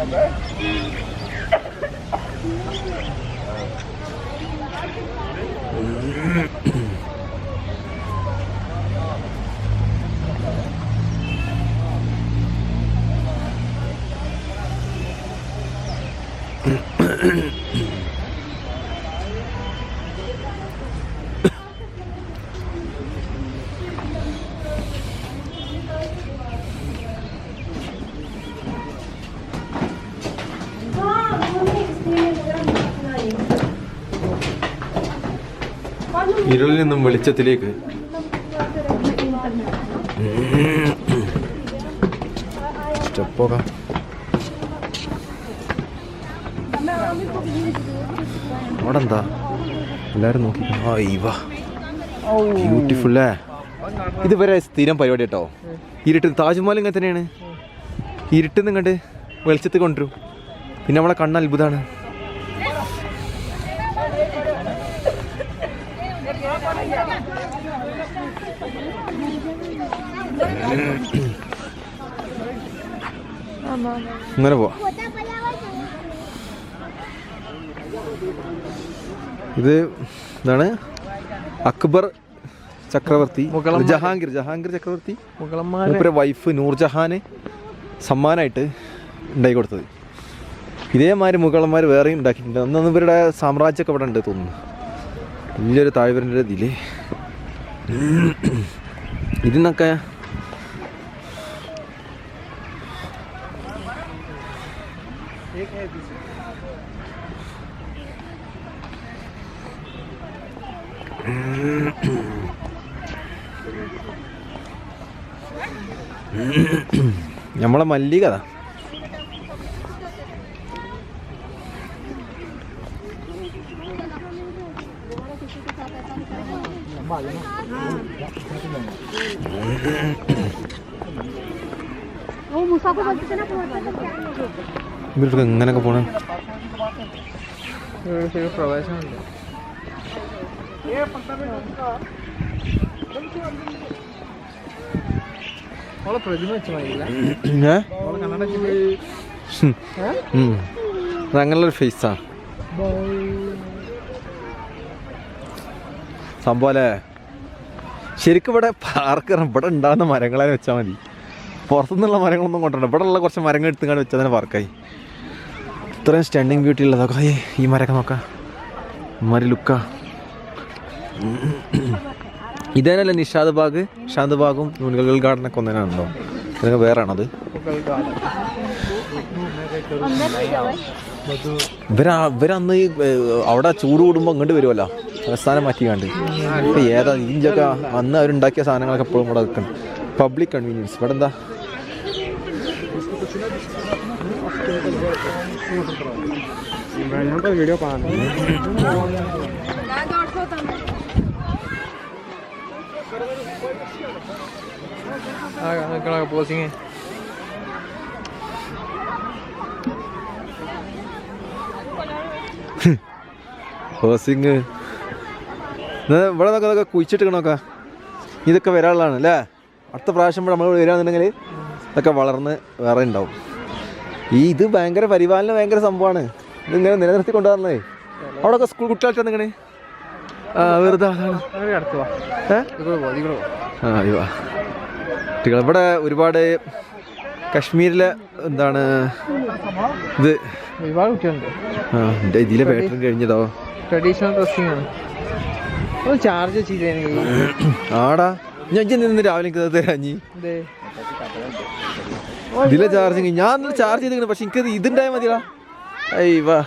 Mm-hmm. ഇരുളിൽ നിന്നും വെളിച്ചത്തിലേക്ക്. സ്റ്റെപ്പോക. അവിടെ എല്ലാരും നോക്കി. ആ ഇവ. ബ്യൂട്ടിഫുള്ളേ. ഇതുവരെ സ്ഥിരം പരിപാടി കേട്ടോ. ഇരുട്ട് താജ്മഹൽ ഇങ്ങനെ തന്നെയാണ്. ഇരുട്ട് നിങ്ങണ്ട് വെളിച്ചത്ത് കൊണ്ടുവരും. പിന്നെ നമ്മളെ കണ്ണ് അത്ഭുതമാണ്. ഇങ്ങനെ പോവാ. ഇത് ഇതാണ് അക്ബർ ചക്രവർത്തി. ജഹാംഗീർ ജഹാംഗീർ ചക്രവർത്തി. മൂപ്പരെ വൈഫ് നൂർജഹാന് സമ്മാനമായിട്ട് ഉണ്ടാക്കി കൊടുത്തത്. ഇതേമാതിരി മുഗളന്മാർ വേറെയും ഉണ്ടാക്കിയിട്ടുണ്ട്. അന്നൊന്നും ഇവരുടെ സാമ്രാജ്യമൊക്കെ ഇവിടെ ഉണ്ട് തോന്നുന്നു. വലിയൊരു താഴ്വരന്റെ ഇതില്ലേ ഇതിന്നൊക്കെ നമ്മളെ മല്ലിക ഇവരുടെ എങ്ങനെയൊക്കെ പോണേ? പ്രവേശനമുണ്ട് ഫേസാ സംഭവം അല്ലേ ശരിക്കും ഇവിടെ പാർക്ക് ഇവിടെ ഉണ്ടാകുന്ന മരങ്ങളെ വെച്ചാൽ മതി. പുറത്തുനിന്നുള്ള മരങ്ങളൊന്നും കൊണ്ടുവരണം ഇവിടെ ഉള്ള കുറച്ച് മരങ്ങൾ എടുത്തുകൊണ്ട് വെച്ചാൽ തന്നെ പാർക്കായി. ഇത്രയും സ്റ്റാൻഡിങ് ബ്യൂട്ടി ഉള്ളതൊക്കെ ഈ മരമൊക്കെ നോക്കാം. ഇമാരി ലുക്ക. ഇതേനല്ല നിഷാദ് ബാഗ്? നിഷാദ് ബാഗും മുൻകൾ ഗാർഡനൊക്കെ ഒന്നിനാണല്ലോ. അതൊക്കെ വേറെ ആണത് ഇവരാ ഇവരന്ന് അവിടെ ചൂട് കൂടുമ്പോൾ ഇങ്ങോട്ട് വരുമല്ലോ അവസ്ഥാനം മാറ്റിക്കാണ്ട്. ഇപ്പം ഏതാ ഇഞ്ചൊക്കെ അന്ന് അവരുണ്ടാക്കിയ സാധനങ്ങളൊക്കെ എപ്പോഴും ഇവിടെ നിൽക്കണം പബ്ലിക് കൺവീനിയൻസ് ഇവിടെ എന്താ? വീഡിയോ പോസിങ് ഇവിടെ നോക്കാം ഇതൊക്കെ നോക്കാം. ഇതൊക്കെ വരാനുള്ളതാണ് അല്ലേ? അടുത്ത പ്രാവശ്യം നമ്മൾ വരികയാണെന്നുണ്ടെങ്കിൽ ഇതൊക്കെ വളർന്ന് വേറെ ഉണ്ടാവും. ഈ ഇത് ഭയങ്കര പരിപാലനം ഭയങ്കര സംഭവമാണ്. ഇതിങ്ങനെ നിലനിർത്തി കൊണ്ടുവരണേ അവിടെയൊക്കെ സ്കൂൾ കുട്ടികളായിട്ട് വെറുതെ ഇതികൂടെ പോ പോ ആ അയ്യോ കുട്ടികൾ ഇവിടെ ഒരുപാട് കശ്മീരിലെ എന്താണ് ഇത്? ഇതിലെ പാറ്റേൺ കഴിഞ്ഞതോ ട്രഡീഷണൽ ഡ്രസ്സിംഗ് ആണ്. ചാർജ് ആടാ ഞാൻ നിന്ന് രാവിലെ എനിക്ക് ഇതേ ഇതിലെ ചാർജിങ് ഞാൻ ഇന്നലെ ചാർജ് ചെയ്തിരിക്കുന്നു പക്ഷെ എനിക്കത് ഇതുണ്ടായാൽ മതിടാ ഐ വാ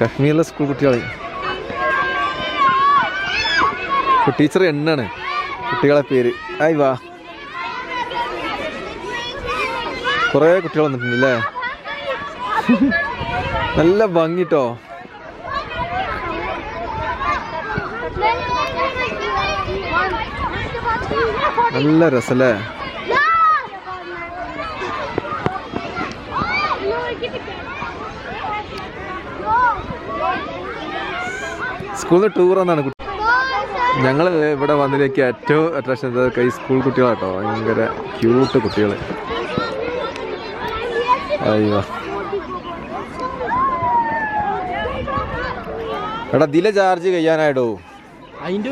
കശ്മീരിലെ സ്കൂൾ കുട്ടികളെ. ടീച്ചർ എണ്ണാണ്. കുട്ടികളെ പേര്. ഐ വാ കുറേ കുട്ടികൾ വന്നിട്ടുണ്ട് അല്ലേ നല്ല ഭംഗിട്ടോ? നല്ല രസല്ലേ? സ്കൂളിൽ ടൂർ എന്നാണ് കുട്ടി. ഞങ്ങൾ ഇവിടെ വന്നതിലേക്ക് ഏറ്റവും അട്രാക്ഷൻ ഈ സ്കൂൾ കുട്ടികളാട്ടോ. ഭയങ്കര ക്യൂട്ട് കുട്ടികൾ അയ്യോ. എടാ ഇതിലെ ചാർജ് കഴിയാനായിടോ? അതിന്റെ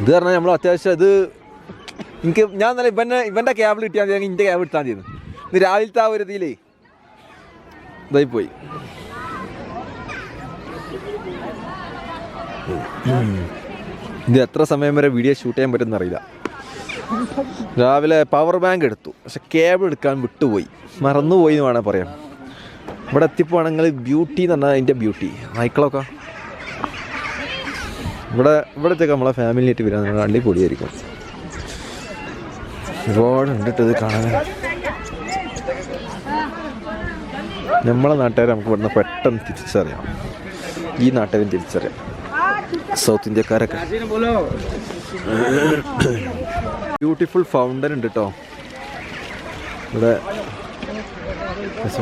ഇത് പറഞ്ഞാൽ നമ്മൾ അത്യാവശ്യം ഇത് എനിക്ക് ഞാൻ നല്ല ഇവന്റെ ഇവന്റെ ക്യാബിൾ കിട്ടിയാൽ മതി എന്റെ ക്യാബ് ഇട്ടാൽ മതിയെന്ന്. ഇന്ന് രാവിലത്തെ ആ ഒരു ഇതിലേ. ഇതായി പോയി. ഇത് എത്ര സമയം വരെ വീഡിയോ ഷൂട്ട് ചെയ്യാൻ പറ്റുമെന്ന് അറിയില്ല. രാവിലെ പവർ ബാങ്ക് എടുത്തു. പക്ഷെ കേബിൾ എടുക്കാൻ വിട്ടുപോയി. മറന്നുപോയി എന്ന് വേണമെങ്കിൽ പറയാം. ഇവിടെ എത്തിപ്പോണെങ്കിൽ ബ്യൂട്ടി എന്ന് പറഞ്ഞാൽ അതിന്റെ ബ്യൂട്ടി നായ്ക്കളൊക്കെ ഇവിടെ ഇവിടത്തേക്ക് നമ്മളെ ഫാമിലിയായിട്ട് വരാൻ അടിപൊളിയായിരിക്കും ഒരുപാട് ഉണ്ടിട്ട് ഇത് കാണാൻ. നമ്മളെ നാട്ടുകാരെ നമുക്ക് ഇവിടുന്ന് പെട്ടെന്ന് തിരിച്ചറിയാം. ഈ നാട്ടുകാരും തിരിച്ചറിയാം. സൗത്ത് ഇന്ത്യക്കാരൊക്കെ ബ്യൂട്ടിഫുൾ ഫൗണ്ടൻ ഉണ്ട് കേട്ടോ ഇവിടെ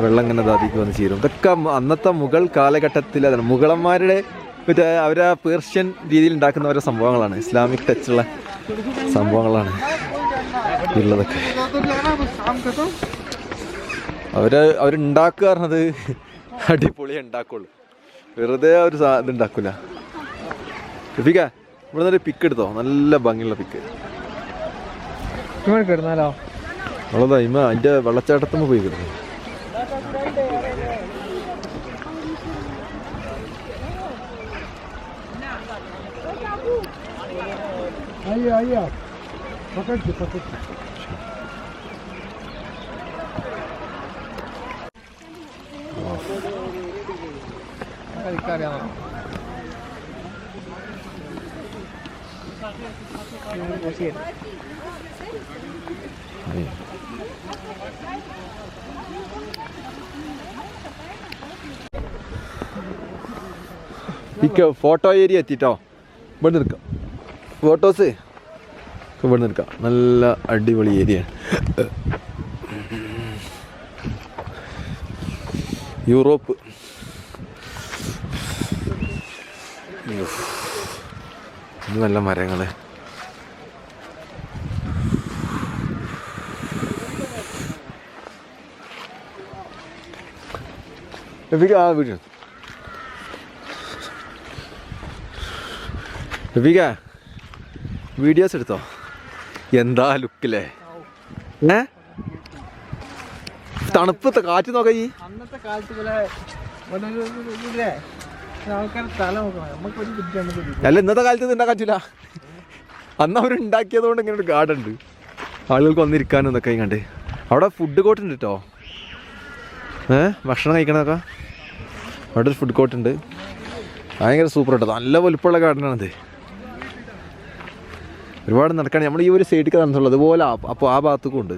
വെള്ളം ഇങ്ങനെ ദാതിക്ക് വന്ന് ചേരും ഇതൊക്കെ അന്നത്തെ മുഗൾ കാലഘട്ടത്തിൽ അതാണ് മുഗളന്മാരുടെ മറ്റേ അവർ ആ പേർഷ്യൻ രീതിയിൽ ഉണ്ടാക്കുന്ന ഓരോ സംഭവങ്ങളാണ്. ഇസ്ലാമിക് ടച്ചുള്ള സംഭവങ്ങളാണ് ഉള്ളതൊക്കെ അവർ അവരുണ്ടാക്കുക പറഞ്ഞത് അടിപൊളി ഉണ്ടാക്കുള്ളൂ വെറുതെ ഒരു സാ ഇത് ഉണ്ടാക്കൂല രഫിക ഇവിടെ നല്ല പിക്ക് എടുത്തോ? നല്ല ഭംഗിയുള്ള പിക്ക് കിടന്നാലോ? അവളതാ ഇമ്മ അതിന്റെ വെള്ളച്ചാട്ടത്തുമ്പോൾ പോയി കിടന്നു. അയ്യോ അയ്യോ പക്കറ്റ് പക്കറ്റ് കളിക്കറിയാമോ ശരി പിക്ക് ഫോട്ടോ ഏരിയ എത്തിട്ടോ ഇവിടെ നിൽക്കാം ഫോട്ടോസ് ഇവിടെ നിൽക്കാം നല്ല അടിപൊളി ഏരിയ യൂറോപ്പ്. നല്ല ആ വീഡിയോ രഫീക വീഡിയോസ് എടുത്തോ? എന്താ ലുക്കില്ലേ ഏ? തണുപ്പത്തെ കാറ്റ് നോക്ക ഈ. അന്നത്തെ കാലത്ത് അല്ല ഇന്നത്തെ കാലത്ത് ഇത് ഉണ്ടാക്കാൻ പറ്റില്ല അന്ന് അവർ ഉണ്ടാക്കിയത് കൊണ്ട് ഇങ്ങനെ ഒരു ഗാർഡൻ ഉണ്ട്. ആളുകൾക്ക് വന്നിരിക്കാനും എന്നൊക്കെ കണ്ട്. അവിടെ ഫുഡ് കോർട്ട് ഉണ്ട് കേട്ടോ ഏ? ഭക്ഷണം കഴിക്കണതൊക്കെ. അവിടെ ഒരു ഫുഡ് കോർട്ട് ഉണ്ട്. ഭയങ്കര സൂപ്പർ കേട്ടോ നല്ല വലുപ്പമുള്ള ഗാർഡനാണിത് ഒരുപാട് നടക്കുകയാണ് നമ്മൾ ഈ ഒരു സൈഡിൽ നടന്നുള്ളൂ അതുപോലെ അപ്പോൾ ആ ഭാഗത്തേക്കും ഉണ്ട്.